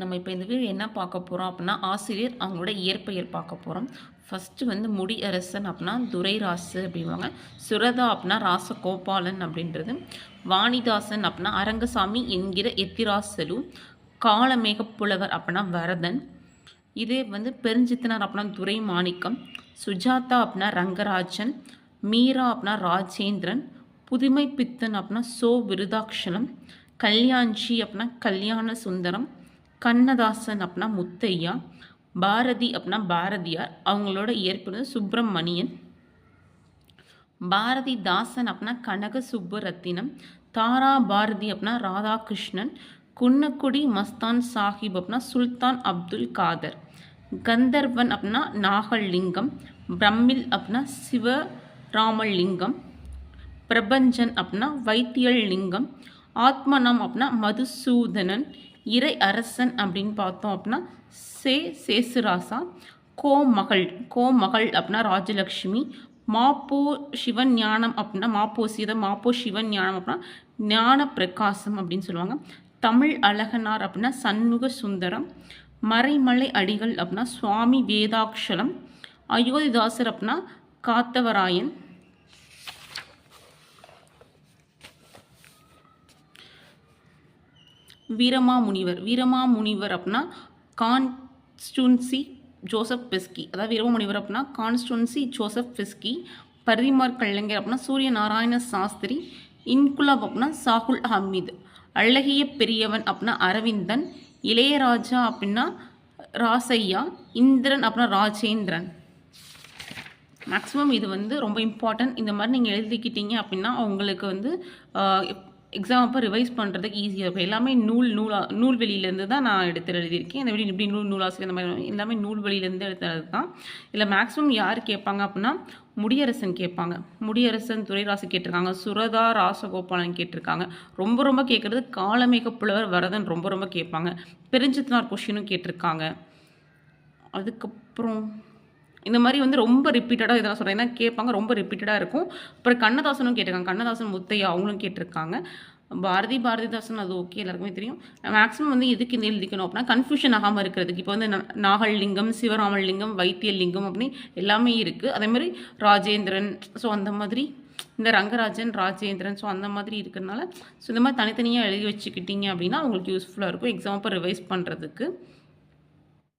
நம்ம இப்போ இந்த வீடியோ என்ன பார்க்க போகிறோம் அப்படின்னா ஆசிரியர் அவங்களோட இயற்பெயர் பார்க்க போகிறோம் ஃபஸ்ட்டு வந்து முடியரசன் அப்படின்னா துரைராசு அப்படிவாங்க சுரதா அப்படின்னா ராசகோபாலன் அப்படின்றது. வாணிதாசன் அப்படின்னா அரங்கசாமி என்கிற எத்திராசலு. காலமேக புலவர் அப்படின்னா வரதன். இதே வந்து பெருஞ்சித்தனார் அப்படின்னா துரை மாணிக்கம் சுஜாதா அப்படின்னா ரங்கராஜன். மீரா அப்படின்னா ராஜேந்திரன். புதுமை பித்தன் அப்படின்னா சோ விருதாட்சணம் கல்யாண்ஜி அப்படின்னா கல்யாண சுந்தரம். கண்ணதாசன் அப்படின்னா முத்தையா பாரதி அப்படின்னா பாரதியார். அவங்களோட இயற்பு சுப்பிரமணியன் சுப்பிரமணியன். பாரதிதாசன் அப்படின்னா கனக சுப்புரத்தினம். தாரா பாரதி அப்படின்னா ராதாகிருஷ்ணன். குன்னக்குடி மஸ்தான் சாஹிப் அப்படின்னா சுல்தான் அப்துல் காதர். கந்தர்வன் அப்படின்னா நாகலிங்கம். பிரம்மில் அப்படின்னா சிவராமலிங்கம். பிரபஞ்சன் அப்படின்னா வைத்தியல் லிங்கம் ஆத்மனம் அப்படின்னா மதுசூதனன். இறை அரசன் அப்படின்னு பார்த்தோம் அப்படின்னா சே சேசுராசா கோமகள் கோமகள் அப்படின்னா ராஜலக்ஷ்மி மாப்போ சிவன் ஞானம் அப்படின்னா மாப்போ சீத மாப்போ சிவன் ஞானம் அப்படின்னா ஞான பிரகாசம் அப்படின்னு சொல்லுவாங்க. தமிழ் அழகனார் அப்படின்னா சண்முக சுந்தரம் மறைமலை அடிகள் அப்படின்னா சுவாமி வேதாக்ஷலம் அயோத்திதாசர் அப்படின்னா காத்தவராயன் வீரமா முனிவர். வீரமா முனிவர் அப்படின்னா கான்ஸ்டுன்சி ஜோசப் பிஸ்கி. அதாவது வீரமா முனிவர் அப்படின்னா கான்ஸ்டுன்சி ஜோசப் பிஸ்கி. பரிதிமார் கலைஞர் அப்படின்னா சூரிய நாராயண சாஸ்திரி. இன்குலாப் அப்படின்னா சாகுல் ஹமீத் அழகிய பெரியவன் அப்படின்னா அரவிந்தன். இளையராஜா அப்படின்னா ராசையா இந்திரன் அப்படின்னா ராஜேந்திரன். மேக்ஸிமம் இது வந்து ரொம்ப இம்பார்ட்டன்ட் இந்த மாதிரி நீங்கள் எழுதிக்கிட்டீங்க அப்படின்னா உங்களுக்கு வந்து எக்ஸாம் அப்போ ரிவைஸ் பண்ணுறதுக்கு ஈஸியாக இருக்கும். எல்லாமே நூல் நூலா நூல்வெளியிலேருந்து தான் நான் எடுத்து எழுதியிருக்கேன். இந்த வீடியோ இப்படி நூல் நூலாசிரியர் இந்த மாதிரி எல்லாமே நூல்வெளியிலேருந்து எடுத்தது தான் இல்லை மேக்ஸிமம் யார் கேட்பாங்க அப்படின்னா முடியரசன் கேட்பாங்க. முடியரசன் துரைராசு கேட்டிருக்காங்க. சுரதா ராசகோபாலன் கேட்டிருக்காங்க. ரொம்ப ரொம்ப கேட்குறது காலமேக புலவர் வரதன் ரொம்ப ரொம்ப கேட்பாங்க. பெருஞ்சித்தனார் கொஷினும் கேட்டிருக்காங்க. அதுக்கப்புறம் இந்த மாதிரி வந்து ரொம்ப ரிப்பீட்டடாக இதெல்லாம் சொல்கிறேன் ஏன்னா கேட்பாங்க ரொம்ப ரிப்பீட்டடாக இருக்கும். அப்புறம் கண்ணதாசனும் கேட்டிருக்காங்க. கண்ணதாசன் முத்தையா அவங்களும் கேட்டிருக்காங்க. பாரதி பாரதிதாசன் அது ஓகே எல்லாருக்குமே தெரியும். மேக்ஸிமம் வந்து எதுக்கு இந்த எழுதிக்கணும் அப்படின்னா கன்ஃபியூஷன் ஆகாமல் இருக்கிறதுக்கு. இப்போ வந்து நாகல் லிங்கம் சிவராமலிங்கம் வைத்திய லிங்கம் அப்படின்னு எல்லாமே இருக்குது அதே மாதிரி ராஜேந்திரன் ஸோ அந்த மாதிரி இந்த ரங்கராஜன் ராஜேந்திரன் ஸோ அந்த மாதிரி இருக்கிறதுனால ஸோ இந்த மாதிரி தனித்தனியாக எழுதி வச்சுக்கிட்டீங்க அப்படின்னா உங்களுக்கு யூஸ்ஃபுல்லாக இருக்கும். எக்ஸாம் ரிவைஸ் பண்ணுறதுக்கு